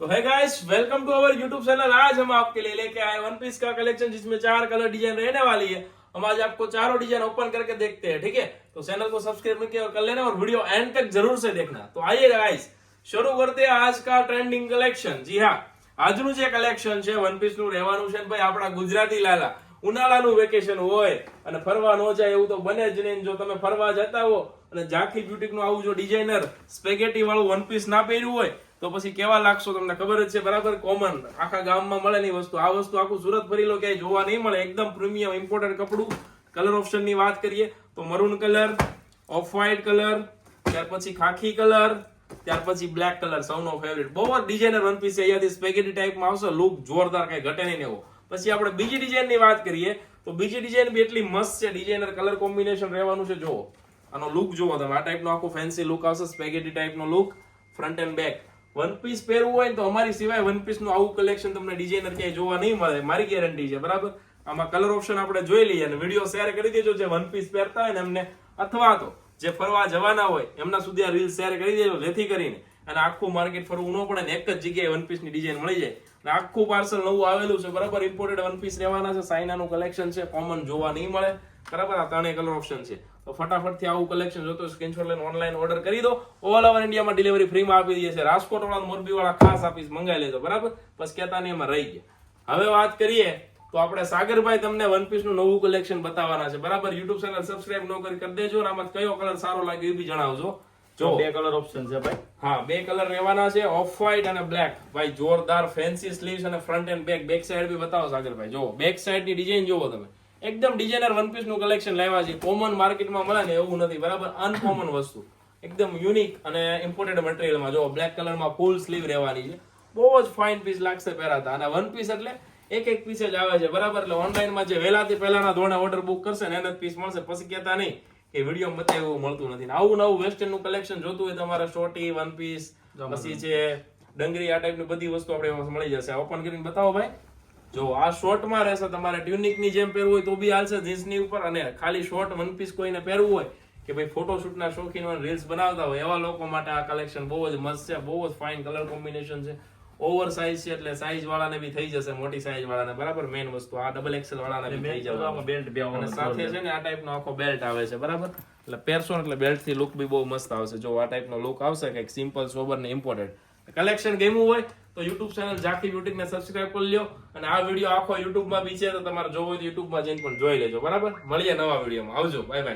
तो है guys welcome to our YouTube channel आज हम आपके लिए लेके आए वन पीस का कलेक्शन जिसमें चार कलर डिजाइन रहने वाली है हम आज आपको चारों डिजाइन ओपन करके देखते हैं ठीक है तो चैनल को सब्सक्राइब करके और कर लेना और वीडियो एंड तक जरूर से देखना तो आइए गाइस શરૂ કરતે આજ કા ટ્રેન્ડિંગ કલેક્શન જી હા આજનું જે કલેક્શન છે વન પીસનું રહેવાનું છે ભાઈ આપણા ગુજરાતી લાલા ઉનાળાનું વેકેશન હોય અને ફરવા ન જાય એવું તો બને જ નહીં જો તમે ફરવા જતા હો અને ઝાંખી બ્યુટીકનું આવું જો ડિઝાઇનર સ્પેગેટી વાળું વન પીસ ના પહેર્યું હોય તો પછી કેવા લાગશો તમને? ખબર જ છે, બરાબર? કોમન આખા ગામમાં મળે નહીં વસ્તુ. આ વસ્તુ આખું સુરત ફરી લો, ક્યાંય જોવા નહીં મળે. એકદમ પ્રીમિયમ ઇમ્પોર્ટેડ કપડું. કલર ઓપ્શનની વાત કરીએ, તો maroon colour off white colour ત્યાર પછી ખાખી કલર ત્યાર પછી બ્લેક કલર સૌનો ફેવરિટ બહુ જ ડિઝાઇનર વન પીસ અહીંયાથી સ્પેગેટી ટાઈપમાં આવશે લુક જોરદાર, કઈ ઘટે નહીં એવો. પછી આપણે બીજી ડિઝાઇનની વાત કરીએ, તો બીજી ડિઝાઇન બી એટલી મસ્ત છે ડિઝાઇનર કલર કોમ્બિનેશન રહેવાનું છે. જુઓ, આનો લુક જુઓ તમે. આ ટાઈપનો આખો ફેન્સી લુક આવશે spaghetti ટાઈપનો look front and back one piece પહેરવું હોય ને તો અમારી સિવાય વન પીસનું આવું કલેક્શન તમને ડિઝાઇનર ક્યાંય જોવા નહીં મળે. મારી ગેરંટી છે, બરાબર? આમાં કલર ઓપ્શન આપણે જોઈ લઈએ અને વીડિયો શેર કરી દેજો જે વન પીસ પહેરતા હોય ને એમને. અથવા તો જે ફરવા જવાના હોય, એમના સુધી આ રીલ શેર કરી દેજો, જેથી કરીને. અને આખું માર્કેટ ફરવું ન પડે ને એક જ જગ્યાએ વન પીસની ડિઝાઇન મળી જાય. આખું પાર્સલ નવું આવેલું છે, બરાબર? ઇમ્પોર્ટેડ વન પીસ રહેવાના છે સાઇનાનું કલેક્શન છે કોમન જોવા નહીં મળે. બરાબર? આ ત્રણેય કલર ઓપ્શન છે. તો ફટાફટથી આવું કલેક્શન જોતો સ્ક્રીનશોટ લઈને ઓનલાઈન ઓર્ડર કરી દો. ઓલ ઓવર ઇન્ડિયામાં ડિલિવરી ફ્રીમાં આપી દઈએ છે રાજકોટ વાળા મોરબી વાળા ખાસ આપીશ મંગાવી લેજો, બરાબર? બસ કહેતા નહીં, એમાં રહી ગયા. હવે વાત કરીએ, તો આપણે સાગરભાઈ તમને વન પીસનું નવું કલેક્શન બતાવવાના છે, બરાબર? યુટ્યુબ ચેનલ સબસ્ક્રાઇબ ન કરી દેજો આમાં કયો કલર સારો લાગે એ બી જણાવજો. જો. બે કલર ઓપ્શન છે ભાઈ. હા બે કલર રહેવાના છે ઓફ વ્હાઇટ અને બ્લેક ભાઈ જોરદાર ફેન્સી સ્લીવ્સ અને front and back back side બી બતાવો સાગરભાઈ. જો બેક સાઈડની ડિઝાઇન જોવો તમે. એકદમ ડિઝાઇનર વન પીસનું કલેક્શન લાવ્યા છે. કોમન માર્કેટમાં મળે ને એવું નથી. બરાબર? અનકોમન વસ્તુ. એકદમ યુનિક અને ઇમ્પોર્ટેડ મટીરિયલમાં જો બ્લેક કલરમાં ફૂલ સ્લીવ રહેવાની છે. બહુ જ ફાઇન પીસ લાગશે પહેરાતા અને વન પીસ એટલે એક એક પીસ જ આવે છે. બરાબર? એટલે ઓનલાઈનમાં જે વહેલાથી પહેલાના ધોરણે ઓર્ડર બુક કરશે ને એને પીસ મળશે. પછી કહેતા નહીં. કે વીડિયો બતાવે એવું મળતું નથી. ને આવું નવું વેસ્ટર્નનું કલેક્શન જોતું હોય તમારે શોર્ટી વન પીસ પછી છે ડંગરી આ ટાઈપની બધી વસ્તુ આપણે એમાં મળી જશે. ઓપન કરીને બતાવો ભાઈ. જો આ શોર્ટમાં રહેશે તમારે ટ્યુનિકની જેમ પહેરવું હોય તો બી હાલશે જીન્સની ઉપર. અને ખાલી શોર્ટ વન પીસ કોઈને પહેરવું હોય કે ભાઈ ફોટોશૂટ ના શોખીન રીલ્સ બનાવતા હોય એવા લોકો માટે આ કલેક્શન બહુ જ મસ્ત છે બહુ જ ફાઇન કલર કોમ્બિનેશન છે. ઓવર સાઇઝ છે એટલે સાઇઝ વાળાને બી થઈ જશે મોટી સાઇઝ વાળાને. બરાબર? મેઇન વસ્તુ. આ ડબલ એક્સેલ વાળાને બી થઈ જવાનું. બેલ્ટ બે અને સાથે છે ને આ ટાઈપનો આખો બેલ્ટ આવે છે. બરાબર? એટલે પહેરશો એટલે બેલ્ટથી લુક બી બહુ મસ્ત આવશે. જો આ ટાઈપનો લુક આવશે કંઈક સિમ્પલ સોબર ને ઇમ્પોર્ટેન્ટ કલેક્શન ગમ્યું હોય તો યુટ્યુબ ચેનલ ઝાંખી બ્યુટી ને સબસ્ક્રાઇબ કરી લ્યો. અને આ વીડિયો આખો યુટ્યુબમાં બી છે તો તમારે જોવો હોય તો યુટ્યુબમાં જઈને પણ જોઈ લેજો. બરાબર? મળીએ નવા વિડીયોમાં આવજો. Bye bye